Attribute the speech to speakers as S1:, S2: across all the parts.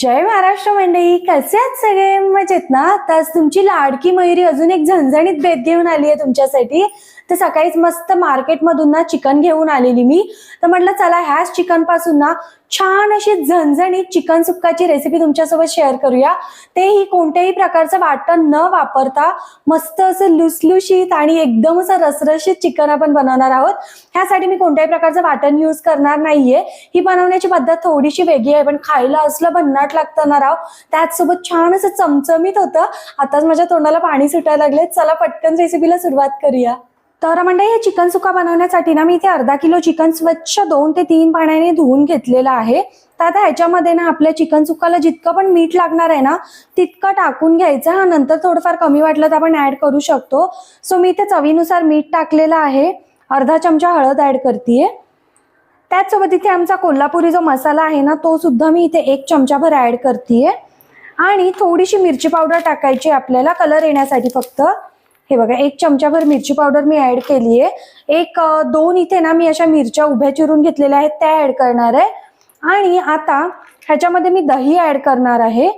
S1: जय महाराष्ट्र मंडळी कसे आहेत सगळे? मजेत ना? तर तुमची लाडकी मयुरी अजून एक झणझणीत भेट घेऊन आली आहे तुमच्यासाठी. तर सकाळीच मस्त मार्केटमधून ना चिकन घेऊन आलेली मी. तर म्हटलं चला ह्याच चिकनपासून ना छान अशी झणझणीत चिकन सुक्काची रेसिपी तुमच्यासोबत शेअर करूया. तेही कोणत्याही प्रकारचं वाटण न वापरता मस्त असं लुसलुशीत आणि एकदम असं रसरशीत चिकन आपण बनवणार आहोत. ह्यासाठी मी कोणत्याही प्रकारचं वाटण यूज करणार नाहीये. ही बनवण्याची पद्धत थोडीशी वेगळी आहे पण खायला असलं भन्नाट लागतं ना राव त्याचसोबत छान असं चमचमीत होतं. आताच माझ्या तोंडाला पाणी सुटायला लागले चला पटकन रेसिपीला सुरुवात करूया. तर म्हणजे हे चिकन सुका बनवण्यासाठी ना मी इथे अर्धा किलो चिकन स्वच्छ दोन ते तीन पाण्याने धुवून घेतलेलं आहे. तर आता ह्याच्यामध्ये ना आपल्या चिकन सुकाला जितकं पण मीठ लागणार आहे ना तितकं टाकून घ्यायचं. हा नंतर थोडंफार कमी वाटलं तर आपण ॲड करू शकतो. सो मी इथे चवीनुसार मीठ टाकलेलं आहे. अर्धा चमचा हळद ॲड करते त्याचसोबत इथे आमचा कोल्हापुरी जो मसाला आहे ना तो सुद्धा मी इथे एक चमचाभर ॲड करते आणि थोडीशी मिरची पावडर टाकायची आपल्याला कलर येण्यासाठी फक्त. हे बघा एक चमचाभर मिरची पावडर मी ऍड केली आहे एक दोन इथे ना मी अशा मिरच्या उभ्या चिरून घेतलेल्या आहेत त्या ऍड करणार आहे. आणि आता ह्याच्यामध्ये मी दही ऍड करणार आहे.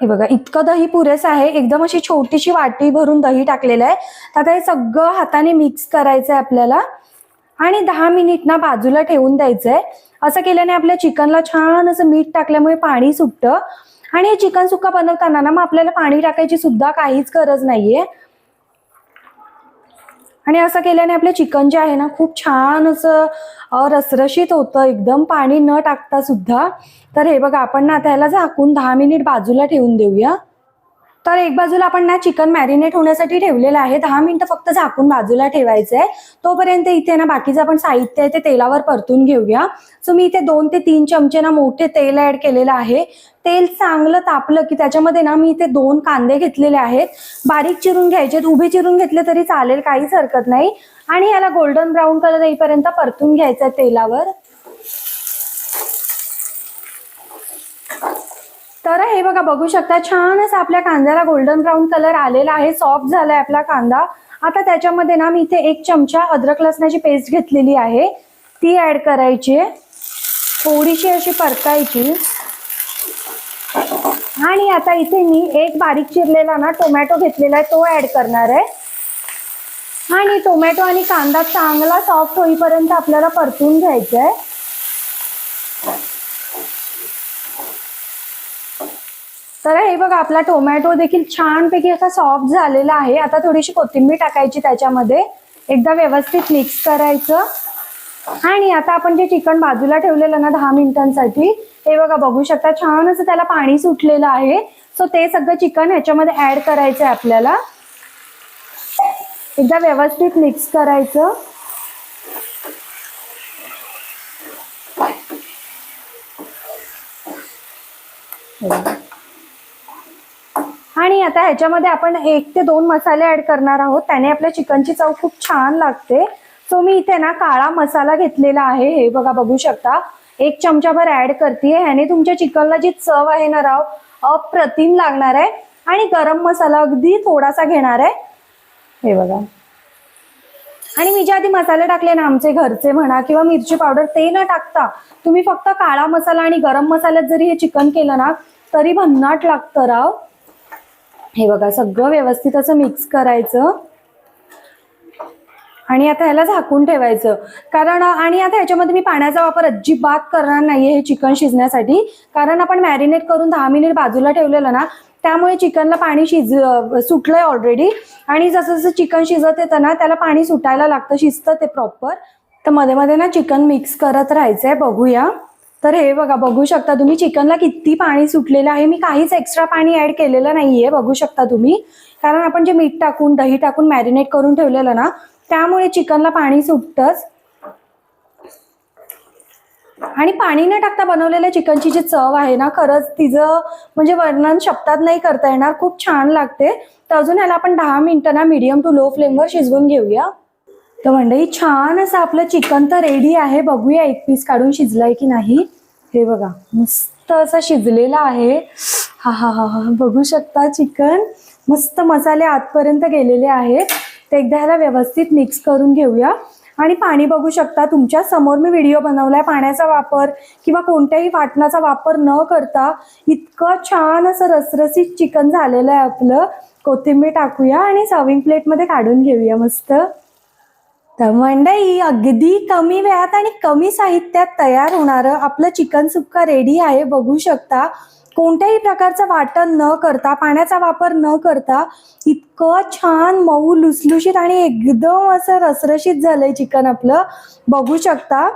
S1: हे बघा इतकं दही पुरेसं आहे. एकदम अशी छोटीशी वाटी भरून दही टाकलेलं आहे. तर आता हे सगळं हाताने मिक्स करायचं आहे आपल्याला. आणि दहा मिनिट ना बाजूला ठेवून द्यायचं आहे असं केल्याने आपल्या चिकनला छान असं मीठ टाकल्यामुळे पाणी सुटतं. आणि हे चिकन सुक्का बनवताना ना मग आपल्याला पाणी टाकायची सुद्धा काहीच गरज नाहीये. आणि असं केल्याने आपले चिकन जे आहे ना खूप छान असं रसरशीत होतं. एकदम पाणी न टाकता सुद्धा. तर हे बघा आपण ना त्याला झाकून दहा मिनिट बाजूला ठेवून देऊया. तर एक बाजूला आपण ना चिकन मॅरिनेट होण्यासाठी ठेवलेलं आहे. दहा मिनिटं फक्त झाकून बाजूला ठेवायचं आहे तोपर्यंत इथे ना बाकीचं आपण साहित्य आहे ते तेलावर परतून घेऊया. सो मी इथे दोन ते तीन चमचे ना मोठे तेल ऍड केलेलं आहे. तेल चांगलं तापलं की त्याच्यामध्ये ना मी इथे दोन कांदे घेतलेले आहेत. बारीक चिरून घ्यायचे उभे चिरून घेतले तरी चालेल काहीच हरकत नाही. आणि याला गोल्डन ब्राऊन कलर येईपर्यंत परतून घ्यायचं आहे तेलावर. तर हे बघा बघू शकता छान असं आपल्या कांद्याला गोल्डन ब्राऊन कलर आलेला आहे. सॉफ्ट झालाय आपला कांदा. आता त्याच्यामध्ये ना मी इथे एक चमचा अद्रक लसणाची पेस्ट घेतलेली आहे. ती ऍड करायची. आहे थोडीशी अशी परतायची. आणि आता इथे मी एक बारीक चिरलेला ना टोमॅटो घेतलेला आहे तो ऍड करणार आहे. आणि टोमॅटो आणि कांदा चांगला सॉफ्ट होईपर्यंत आपल्याला परतून घ्यायचा आहे तर हे बघा आपला टोमॅटो देखील छानपैकी असा सॉफ्ट झालेला आहे. आता थोडीशी कोथिंबीर टाकायची त्याच्यामध्ये. एकदा व्यवस्थित मिक्स करायचं. आणि आता आपण जे चिकन बाजूला ठेवलेलं ना दहा मिनिटांसाठी हे बघा बघू शकता छान असं त्याला पाणी सुटलेलं आहे. सो ते सगळं चिकन ह्याच्यामध्ये ऍड करायचं आहे आपल्याला. एकदा व्यवस्थित मिक्स करायचं. आणि आता ह्याच्यामध्ये आपण एक ते दोन मसाले ऍड करणार आहोत. त्याने आपल्या चिकनची चव खूप छान लागते. सो मी इथे ना काळा मसाला घेतलेला आहे. हे बघा बघू शकता. एक चमचाभर ऍड करते ह्याने तुमच्या चिकनला जी चव आहे ना राव अप्रतिम लागणार आहे. आणि गरम मसाला अगदी थोडासा घेणार आहे. हे बघा. आणि मी जे आधी मसाले टाकले ना आमचे घरचे म्हणा किंवा मिरची पावडर ते न टाकता तुम्ही फक्त काळा मसाला आणि गरम मसाल्यात जरी हे चिकन केलं ना तरी भन्नाट लागतं राव. हे बघा सगळं व्यवस्थित असं मिक्स करायचं. आणि आता ह्याला झाकून ठेवायचं. कारण आणि आता ह्याच्यामध्ये मी पाण्याचा वापर अजिबात करणार नाहीये हे चिकन शिजण्यासाठी. कारण आपण मॅरिनेट करून दहा मिनिट बाजूला ठेवलेलं ना त्यामुळे चिकनला पाणी शिज सुटलंय ऑलरेडी आणि जसं जसं चिकन शिजत येतं ना त्याला पाणी सुटायला लागतं शिजतं ते प्रॉपर तर मध्ये मध्ये ना चिकन मिक्स करत राहायचंय बघूया. तर हे बघा बघू शकता तुम्ही चिकनला किती पाणी सुटलेलं आहे. मी काहीच एक्स्ट्रा पाणी ऍड केलेलं नाहीये बघू शकता तुम्ही. कारण आपण जे मीठ टाकून दही टाकून मॅरिनेट करून ठेवलेलं ना त्यामुळे चिकनला पाणी सुटतंच. आणि पाणी न टाकता बनवलेल्या चिकनची जी चव आहे ना खरंच तिचं म्हणजे वर्णन शब्दात नाही करता येणार. खूप छान लागते. तर अजून ह्याला आपण दहा मिनिटं ना मीडियम टू लो फ्लेमवर शिजवून घेऊया. तर मंडळी छान असं आपलं चिकन तर रेडी आहे. बघूया एक पीस काढून शिजलंय की नाही. हे बघा मस्त असं शिजलेलं आहे. हा हा हा हा. बघू शकता चिकन. मस्त मसाले आतपर्यंत गेलेले आहेत. ते एकदा ह्याला व्यवस्थित मिक्स करून घेऊया. आणि पाणी बघू शकता तुमच्यासमोर मी व्हिडिओ बनवलाय. पाण्याचा वापर किंवा कोणत्याही वाटणाचा वापर न करता इतकं छान असं रसरसीत चिकन झालेलं आहे आपलं. कोथिंबीर टाकूया आणि सर्विंग प्लेटमध्ये काढून घेऊया मस्त. तर मंडई अगदी कमी वेळात आणि कमी साहित्यात तयार होणारं आपलं चिकन सुक्का रेडी आहे. बघू शकता कोणत्याही प्रकारचं वाटण न करता पाण्याचा वापर न करता इतकं छान मऊ लुसलुशीत आणि एकदम असं रसरशीत झालंय चिकन आपलं. बघू शकता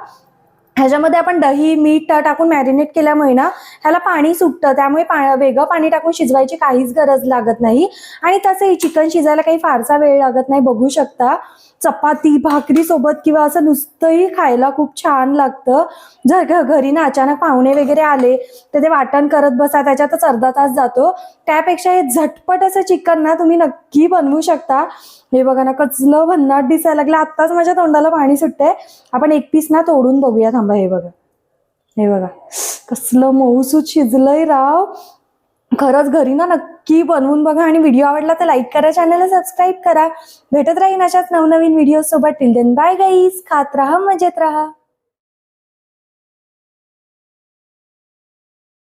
S1: ह्याच्यामध्ये आपण दही मीठ टाकून मॅरिनेट केल्यामुळे ना ह्याला पाणी सुटतं. त्यामुळे पा वेगळं पाणी टाकून शिजवायची काहीच गरज लागत नाही. आणि तसंही चिकन शिजायला काही फारसा वेळ लागत नाही. बघू शकता. चपाती भाकरी सोबत किंवा असं नुसतंही खायला खूप छान लागतं. जर घरी ना अचानक पाहुणे वगैरे आले तर ते वाटण करत बसा त्याच्यातच अर्धा तास जातो. त्यापेक्षा हे झटपट असं चिकन ना तुम्ही नक्की बनवू शकता. हे बघा ना कचलं भन्नाट दिसायला लागलं. आत्ताच माझ्या तोंडाला पाणी सुटतंय. आपण एक पीस ना तोडून बघूया थांबा हे बघा. हे बघा. कसलं मऊसू शिजलंय राव. खरंच घरी ना नक्की बनवून बघा आणि व्हिडिओ आवडला तर लाईक करा चॅनलला सबस्क्राईब करा. भेटत राहीन अशाच नवनवीन व्हिडिओ सोबत. टिल देन बाय गाईज खात राहा मजेत राहा.